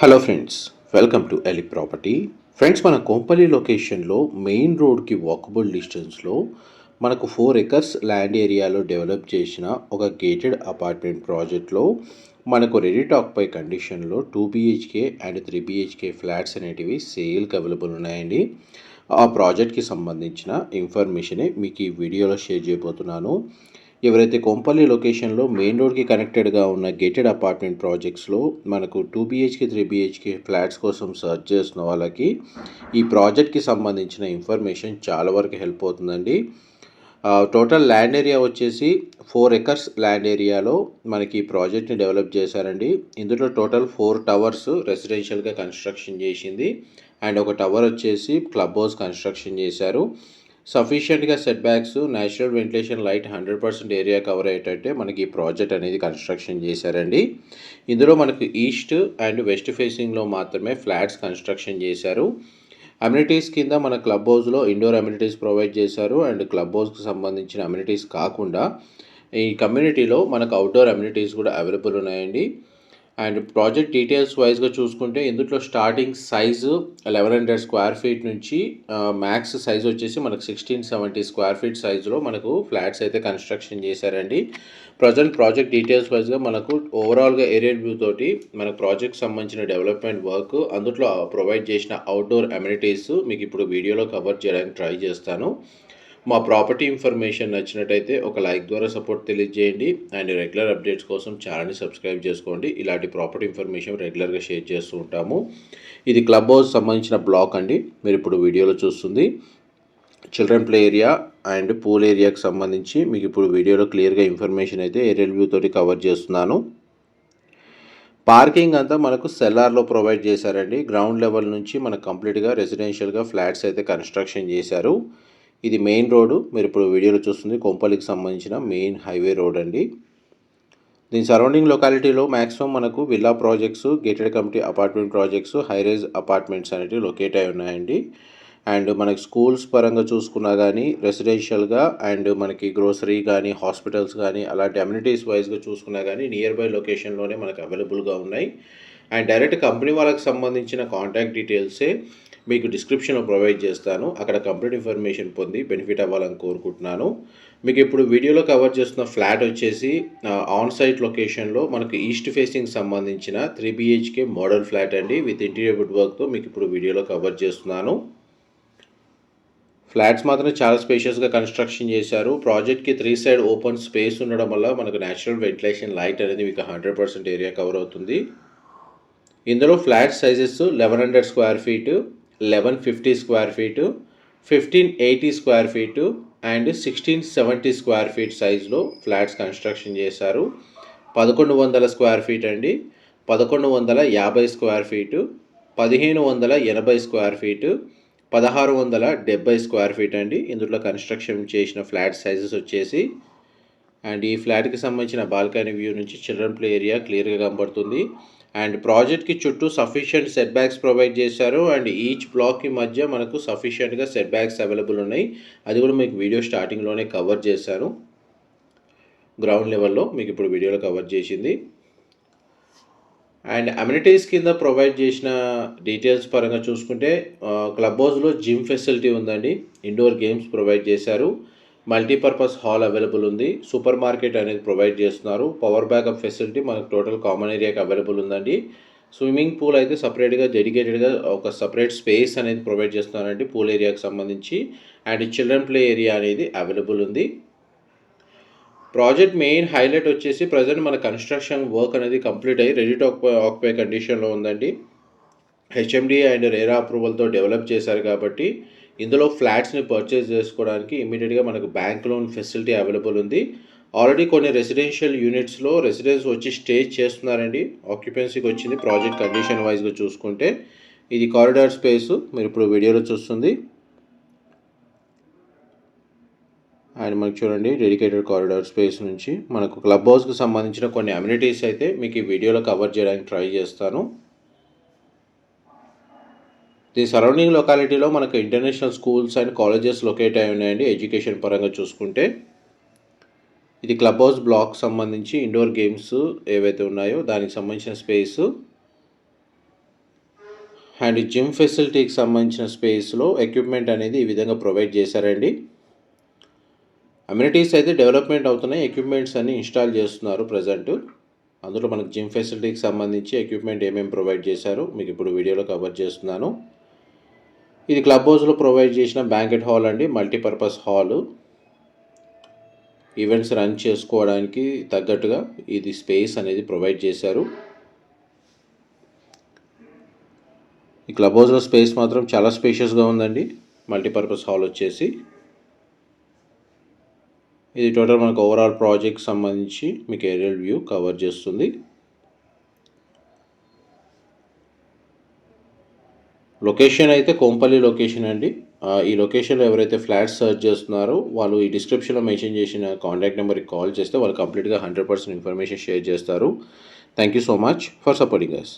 Hello friends welcome to ఎలి property friends మన కోంపల్లి లొకేషన్లో మెయిన్ రోడ్కి వాకబుల్ డిస్టెన్స్లో మనకు ఫోర్ ఎకర్స్ ల్యాండ్ ఏరియాలో డెవలప్ చేసిన ఒక గేటెడ్ అపార్ట్మెంట్ ప్రాజెక్ట్లో మనకు రెడీ టాక్ పై కండిషన్లో two BHK and three BHK flats అనేటివి సేల్కి అవైలబుల్ ఉన్నాయండి. ఆ ప్రాజెక్ట్కి సంబంధించిన ఇన్ఫర్మేషనే మీకు ఈ వీడియోలో షేర్ చేయబోతున్నాను. ఎవరైతే కొంపల్లి లొకేషన్లో మెయిన్ రోడ్కి కనెక్టెడ్గా ఉన్న గేటెడ్ అపార్ట్మెంట్ ప్రాజెక్ట్స్లో మనకు two BHK three BHK flats కోసం సర్చ్ చేసిన వాళ్ళకి ఈ ప్రాజెక్ట్కి సంబంధించిన ఇన్ఫర్మేషన్ చాలా వరకు హెల్ప్ అవుతుందండి. టోటల్ ల్యాండ్ ఏరియా వచ్చేసి ఫోర్ ఎకర్స్ ల్యాండ్ ఏరియాలో మనకి ఈ ప్రాజెక్ట్ని డెవలప్ చేశారండి. ఇందులో టోటల్ ఫోర్ టవర్స్ రెసిడెన్షియల్గా కన్స్ట్రక్షన్ చేసింది. అండ్ ఒక టవర్ వచ్చేసి క్లబ్ హౌస్ కన్స్ట్రక్షన్ చేశారు. సఫిషియెంట్గా set backs natural ventilation light hundred percent area cover అయ్యేటట్టే మనకి ఈ ప్రాజెక్ట్ అనేది కన్స్ట్రక్షన్ చేశారండి. ఇందులో మనకు ఈస్ట్ అండ్ వెస్ట్ ఫేసింగ్లో మాత్రమే ఫ్లాట్స్ కన్స్ట్రక్షన్ చేశారు. అమ్యూనిటీస్ కింద మన క్లబ్ హౌస్లో ఇండోర్ అమ్యూనిటీస్ ప్రొవైడ్ చేశారు. అండ్ క్లబ్ హౌస్కి సంబంధించిన అమ్యూనిటీస్ కాకుండా ఈ కమ్యూనిటీలో మనకు అవుట్డోర్ అమ్యూనిటీస్ కూడా అవైలబుల్ ఉన్నాయండి. అండ్ ప్రాజెక్ట్ డీటెయిల్స్ వైజ్గా చూసుకుంటే ఇందులో starting size eleven hundred square feet నుంచి మ్యాక్స్ సైజ్ వచ్చేసి మనకు సిక్స్టీన్ సెవెంటీ స్క్వేర్ ఫీట్ సైజులో మనకు ఫ్లాట్స్ అయితే కన్స్ట్రక్షన్ చేశారండి. ప్రజెంట్ ప్రాజెక్ట్ డీటెయిల్స్ వైజ్గా మనకు ఓవరాల్గా ఏరియల్ వ్యూ తోటి మన ప్రాజెక్ట్ సంబంధించిన డెవలప్మెంట్ వర్క్ అందులో ప్రొవైడ్ చేసిన అవుట్డోర్ అమ్యూనిటీస్ మీకు ఇప్పుడు వీడియోలో కవర్ చేయడానికి ట్రై చేస్తాను. మా ప్రాపర్టీ ఇన్ఫర్మేషన్ నచ్చినట్టయితే ఒక లైక్ ద్వారా సపోర్ట్ తెలియజేయండి. అండ్ రెగ్యులర్ అప్డేట్స్ కోసం ఛానల్ని సబ్స్క్రైబ్ చేసుకోండి. ఇలాంటి ప్రాపర్టీ ఇన్ఫర్మేషన్ రెగ్యులర్గా షేర్ చేస్తూ ఉంటాము. ఇది క్లబ్ హౌస్ సంబంధించిన బ్లాక్ అండి. మీరు ఇప్పుడు వీడియోలో చూస్తుంది. Children play area and pool ఏరియాకి సంబంధించి మీకు ఇప్పుడు వీడియోలో క్లియర్గా ఇన్ఫర్మేషన్ అయితే ఏరియల్ వ్యూ తోటి కవర్ చేస్తున్నాను. పార్కింగ్ అంతా మనకు సెల్లార్లో ప్రొవైడ్ చేశారండి. గ్రౌండ్ లెవెల్ నుంచి మనకు కంప్లీట్గా రెసిడెన్షియల్గా ఫ్లాట్స్ అయితే కన్స్ట్రక్షన్ చేశారు. ఇది మెయిన్ రోడ్డు. మీరు ఇప్పుడు వీడియోలో చూస్తుంది కొంపల్లికి సంబంధించిన మెయిన్ హైవే రోడ్ అండి. దీని సరౌండింగ్ లొకాలిటీలో మ్యాక్సిమం మనకు villa projects gated community apartment projects high rise apartments అనేవి లొకేట్ అయి ఉన్నాయండి. అండ్ మనకి స్కూల్స్ పరంగా చూసుకున్నా కానీ రెసిడెన్షియల్గా అండ్ మనకి గ్రోసరీ కానీ హాస్పిటల్స్ కానీ అలాంటి అమ్యూనిటీస్ వైజ్గా చూసుకున్నా కానీ నియర్ బై లొకేషన్లోనే మనకు అవైలబుల్గా ఉన్నాయి. అండ్ డైరెక్ట్ కంపెనీ వాళ్ళకి సంబంధించిన కాంటాక్ట్ డీటెయిల్సే మీకు డిస్క్రిప్షన్లో ప్రొవైడ్ చేస్తాను. అక్కడ కంప్లీట్ ఇన్ఫర్మేషన్ పొంది బెనిఫిట్ అవ్వాలని కోరుకుంటున్నాను. మీకు ఇప్పుడు వీడియోలో కవర్ చేస్తున్న ఫ్లాట్ వచ్చేసి ఆన్ సైట్ లొకేషన్లో మనకు ఈస్ట్ ఫేసింగ్ సంబంధించిన త్రీ బిహెచ్కే మోడల్ ఫ్లాట్ అండి. విత్ ఇంటీరియర్ వుడ్ వర్క్తో మీకు ఇప్పుడు వీడియోలో కవర్ చేస్తున్నాను. ఫ్లాట్స్ మాత్రం చాలా స్పేషియస్గా కన్స్ట్రక్షన్ చేశారు. ప్రాజెక్ట్కి త్రీ సైడ్ ఓపెన్ స్పేస్ ఉండడం వల్ల మనకు న్యాచురల్ వెంటిలేషన్ లైట్ అనేది మీకు హండ్రెడ్ పర్సెంట్ ఏరియా కవర్ అవుతుంది. ఇందులో flat sizes eleven hundred square feet eleven fifty square feet fifteen eighty square feet and sixteen seventy square feet సైజులో ఫ్లాట్స్ కన్స్ట్రక్షన్ చేశారు. పదకొండు వందల స్క్వేర్ ఫీట్ అండి. పదకొండు వందల యాభై స్క్వేర్ ఫీటు పదిహేను వందల ఎనభై స్క్వేర్ ఫీటు పదహారు వందల డెబ్బై స్క్వేర్ ఫీట్ అండి. ఇందులో కన్స్ట్రక్షన్ చేసిన ఫ్లాట్ సైజెస్ వచ్చేసి అండ్ ఈ ఫ్లాట్కి సంబంధించిన బాల్కనీ వ్యూ నుంచి చిల్డ్రన్ ప్లే ఏరియా క్లియర్గా కనబడుతుంది. అండ్ ప్రాజెక్ట్కి చుట్టూ సఫిషియంట్ సెట్ బ్యాక్స్ ప్రొవైడ్ చేశారు అండ్ ఈచ్ బ్లాక్కి మధ్య మనకు సఫిషియంట్గా సెట్ బ్యాక్స్ అవైలబుల్ ఉన్నాయి. అది కూడా మీకు వీడియో స్టార్టింగ్లోనే కవర్ చేశాను గ్రౌండ్ లెవెల్లో మీకు ఇప్పుడు వీడియోలో కవర్ చేసింది. అండ్ అమ్యూనిటీస్ కింద ప్రొవైడ్ చేసిన డీటెయిల్స్ పరంగా చూసుకుంటే క్లబ్ హౌస్లో జిమ్ ఫెసిలిటీ ఉందండి. ఇండోర్ గేమ్స్ ప్రొవైడ్ చేశారు. మల్టీపర్పస్ హాల్ అవైలబుల్ ఉంది. సూపర్ మార్కెట్ అనేది ప్రొవైడ్ చేస్తున్నారు. పవర్ బ్యాకప్ ఫెసిలిటీ మనకు టోటల్ కామన్ ఏరియాకి అవైలబుల్ ఉందండి. స్విమ్మింగ్ పూల్ అయితే సపరేట్గా డెడికేటెడ్గా ఒక సపరేట్ స్పేస్ అనేది ప్రొవైడ్ చేస్తున్నారండి పూల్ ఏరియాకి సంబంధించి. అండ్ చిల్డ్రన్ ప్లే ఏరియా అనేది అవైలబుల్ ఉంది. ప్రాజెక్ట్ మెయిన్ హైలైట్ వచ్చేసి ప్రజెంట్ మన కన్స్ట్రక్షన్ వర్క్ అనేది కంప్లీట్ అయ్యి రెడీ టు ఆక్యుపై కండిషన్లో ఉందండి. హెచ్ఎండి అండ్ రేరా అప్రూవల్తో డెవలప్ చేశారు కాబట్టి ఇందులో ఫ్లాట్స్ని పర్చేస్ చేసుకోవడానికి ఇమీడియట్గా మనకు బ్యాంక్ లోన్ ఫెసిలిటీ అవైలబుల్ ఉంది. ఆల్రెడీ కొన్ని రెసిడెన్షియల్ యూనిట్స్లో రెసిడెన్స్ వచ్చి స్టే చేస్తున్నారండి. ఆక్యుపెన్సీకి వచ్చింది ప్రాజెక్ట్ కండిషన్ వైజ్గా చూసుకుంటే. ఇది కారిడార్ స్పేస్ మీరు ఇప్పుడు వీడియోలో చూస్తుంది. అండ్ మనకు చూడండి డెడికేటెడ్ కారిడార్ స్పేస్ నుంచి. మనకు క్లబ్ హౌస్కి సంబంధించిన కొన్ని అమ్యూనిటీస్ అయితే మీకు ఈ వీడియోలో కవర్ చేయడానికి ట్రై చేస్తాను. దీని సరౌండింగ్ లొకాలిటీలో మనకు international schools and colleges locate అయి ఉన్నాయండి ఎడ్యుకేషన్ పరంగా చూసుకుంటే. ఇది క్లబ్ హౌస్ బ్లాక్ సంబంధించి ఇండోర్ గేమ్స్ ఏవైతే ఉన్నాయో దానికి సంబంధించిన స్పేస్ అండ్ జిమ్ ఫెసిలిటీకి సంబంధించిన స్పేస్లో ఎక్విప్మెంట్ అనేది ఈ విధంగా ప్రొవైడ్ చేశారండి. అమ్యూనిటీస్ అయితే డెవలప్మెంట్ అవుతున్నాయి ఎక్విప్మెంట్స్ అన్ని ఇన్స్టాల్ చేస్తున్నారు ప్రజెంట్ అందులో మనకు జిమ్ ఫెసిలిటీకి సంబంధించి ఎక్విప్మెంట్ ఏమేమి ప్రొవైడ్ చేశారు మీకు ఇప్పుడు వీడియోలో కవర్ చేస్తున్నాను. ఇది క్లబ్ హౌస్లో ప్రొవైడ్ చేసిన బ్యాంకెట్ హాల్ అండి మల్టీపర్పస్ హాల్. ఈవెంట్స్ రన్ చేసుకోవడానికి తగ్గట్టుగా ఇది స్పేస్ అనేది ప్రొవైడ్ చేశారు. ఈ క్లబ్ హౌస్లో స్పేస్ మాత్రం చాలా స్పేషియస్గా ఉందండి మల్టీపర్పస్ హాల్ వచ్చేసి. ఇది టోటల్ మనకు ఓవరాల్ ప్రాజెక్ట్ సంబంధించి మీకు ఏరియల్ వ్యూ కవర్ చేస్తుంది. లొకేషన్ అయితే కోంపల్లి లొకేషన్ అండి. ఈ లొకేషన్లో ఎవరైతే ఫ్లాట్స్ సర్చ్ చేస్తున్నారో వాళ్ళు ఈ డిస్క్రిప్షన్లో మెన్షన్ చేసిన కాంటాక్ట్ నెంబర్కి కాల్ చేస్తే వాళ్ళు కంప్లీట్గా హండ్రెడ్ పర్సెంట్ ఇన్ఫర్మేషన్ షేర్ చేస్తారు. Thank you so much for supporting us